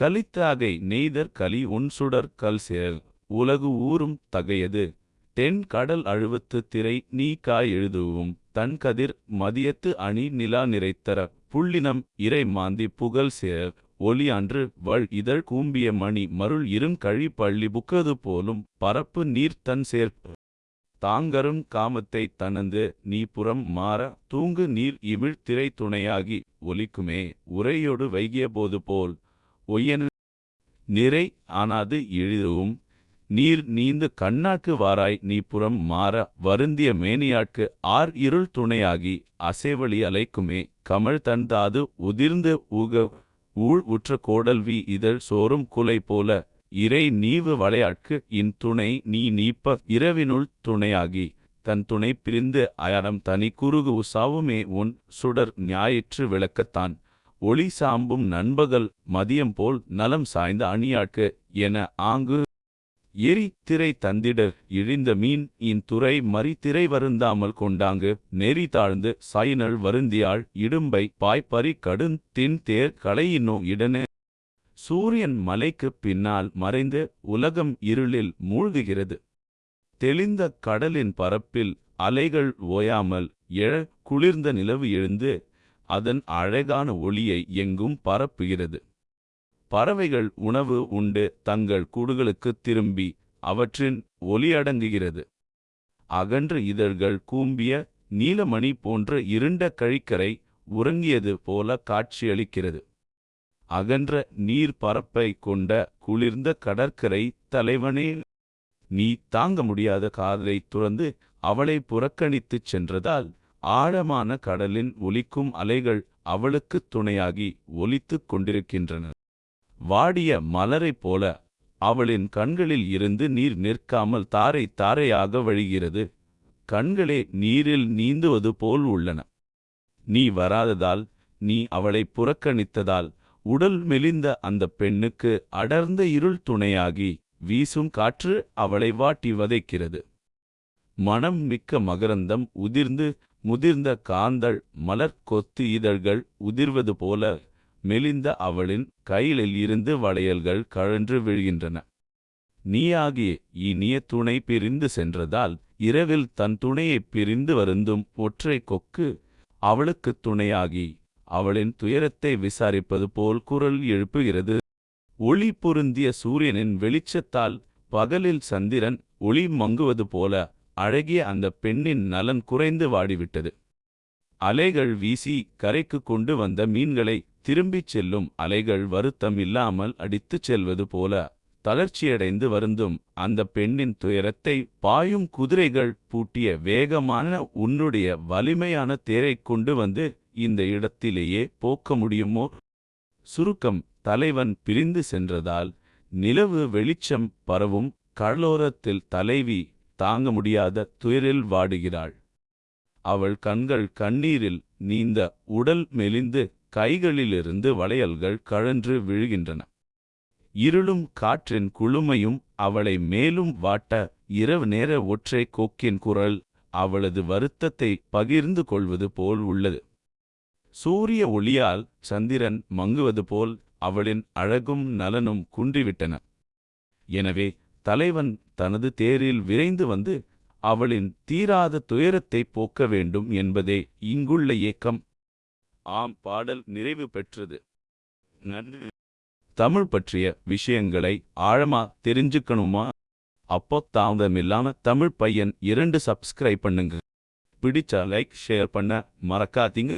கலித்தாகை நெய்தற் கலி உன்சுடர் கல் சேர் உலகு ஊரும் தகையது. தென் கடல் அழுவத்து திரை நீ காய் எழுதுவும். தன் கதிர் மதியத்து அணி நிலா நிறைத்தர புள்ளினம் இறை மாந்தி புகழ் சேர். ஒலி அன்று வள் இதழ் கூம்பிய மணி மருள் இருங்கழி பள்ளி புக்கது போலும் பரப்பு நீர் தன் சேர்ப்பு தாங்கரும் காமத்தை தனந்து நீ புறம் மாற தூங்கு நீர் இமிழ் திரை துணையாகி ஒலிக்குமே. உரையோடு வைகிய போது போல் ஒய்யன் நிறை ஆனாது எழுதவும் நீர் நீந்து கண்ணாக்கு வாராய் நீ புறம் மாற வருந்திய மேனியாட்கு ஆர் இருள் துணையாகி அசைவழி அலைக்குமே. கமழ் தந்தாது உதிர்ந்து ஊக ஊழ் உற்ற கோடல்வி இதழ் சோறும் குலை போல இறை நீவு வளையாட்கு இன் துணை நீ நீப்ப இரவினுள் துணையாகி. தன் துணை பிரிந்து அயரம் தனி குறுகு உசாவுமே உன் சுடர் ஞாயிற்று விளக்கத்தான். ஒளி சாம்பும் நண்பகல் மதியம் போல் நலம் சாய்ந்த அணியாட்கு என ஆங்கு. எரி திரை தந்திட இழிந்த மீன் இன் துறை மறி திரை வருந்தாமல் கொண்டாங்கு. நெறி தாழ்ந்து சாயினள் வருந்தியாள் இடும்பை பாய்ப்பறி கடுந் தின் தேர் களையினோ இடனே. சூரியன் மலைக்குப் பின்னால் மறைந்து உலகம் இருளில் மூழ்குகிறது. தெளிந்த கடலின் பரப்பில் அலைகள் ஓயாமல் எழ குளிர்ந்த நிலவு எழுந்து அதன் அழகான ஒளியை எங்கும் பரப்புகிறது. பறவைகள் உணவு உண்டு தங்கள் கூடுகளுக்குத் திரும்பி அவற்றின் ஒலியடங்குகிறது அகன்ற இதழ்கள் கூம்பிய நீலமணி போன்ற இருண்ட கழிக்கரை உறங்கியது போல காட்சியளிக்கிறது. அகன்ற நீர் பரப்பை கொண்ட குளிர்ந்த கடற்கரை தலைவனே நீ தாங்க முடியாத காதலை துறந்து அவளை புறக்கணித்துச் சென்றதால் ஆழமான கடலின் ஒலிக்கும் அலைகள் அவளுக்குத் துணையாகி ஒலித்துக் கொண்டிருக்கின்றன. வாடிய மலரைப் போல அவளின் கண்களில் இருந்து நீர் நிற்காமல் தாரை தாரையாக வழிகிறது. கண்களே நீரில் நீந்துவது போல் உள்ளன. நீ வராததால் நீ அவளை புறக்கணித்ததால் உடல் மெலிந்த அந்த பெண்ணுக்கு அடர்ந்த இருள் துணையாகி வீசும் காற்று அவளை வாட்டி வதைக்கிறது. மனம் மிக்க மகரந்தம் உதிர்ந்து முதிர்ந்த காந்தள் மலர் கொத்து இதழ்கள் உதிர்வது போல மெலிந்த அவளின் கையிலில் இருந்து வளையல்கள் கழன்று விழுகின்றன. நீயாகிய இனிய துணை பிரிந்து சென்றதால் இரவில் தன் துணையைப் பிரிந்து வருந்தும் ஒற்றை கொக்கு அவளுக்குத் துணையாகி அவளின் துயரத்தை விசாரிப்பது போல் குரல் எழுப்புகிறது. ஒளி பொருந்திய சூரியனின் வெளிச்சத்தால் பகலில் சந்திரன் ஒளி மங்குவது போல அழகிய அந்த பெண்ணின் நலன் குறைந்து வாடிவிட்டது. அலைகள் வீசி கரைக்கு கொண்டு வந்த மீன்களை திரும்பிச் செல்லும் அலைகள் வருத்தம் இல்லாமல் அடித்துச் செல்வது போல தளர்ச்சியடைந்து வருந்தும் அந்த பெண்ணின் துயரத்தை பாயும் குதிரைகள் பூட்டிய வேகமான உன்னுடைய வலிமையான தேரைக் கொண்டு வந்து இந்த இடத்திலேயே போக்க முடியுமோ? சுருக்கம் தலைவன் பிரிந்து சென்றதால் நிலவு வெளிச்சம் பரவும் கடலோரத்தில் தலைவி தாங்க முடியாத துயரில் வாடுகிறாள். அவள் கண்கள் கண்ணீரில் நீந்த உடல் மெலிந்து கைகளிலிருந்து வளையல்கள் கழன்று விழுகின்றன. இருளும் காற்றின் குளுமையும் அவளை மேலும் வாட்ட இரவு நேர ஒற்றை கோக்கின் குரல் அவளது வருத்தத்தை பகிர்ந்து கொள்வது போல் உள்ளது. சூரிய ஒளியால் சந்திரன் மங்குவது போல் அவளின் அழகும் நலனும் குன்றிவிட்டன. எனவே தலைவன் தனது தேரில் விரைந்து வந்து அவளின் தீராத துயரத்தை போக்க வேண்டும் என்பதே இங்குள்ள ஏக்கம். ஆம் பாடல் நிறைவு பெற்றது. தமிழ் பற்றிய விஷயங்களை ஆழமா தெரிஞ்சுக்கணுமா? அப்போ தாமதமில்லாம தமிழ் பையன் இரண்டு சப்ஸ்கிரைப் பண்ணுங்க. பிடிச்சா லைக் ஷேர் பண்ண மறக்காதீங்க.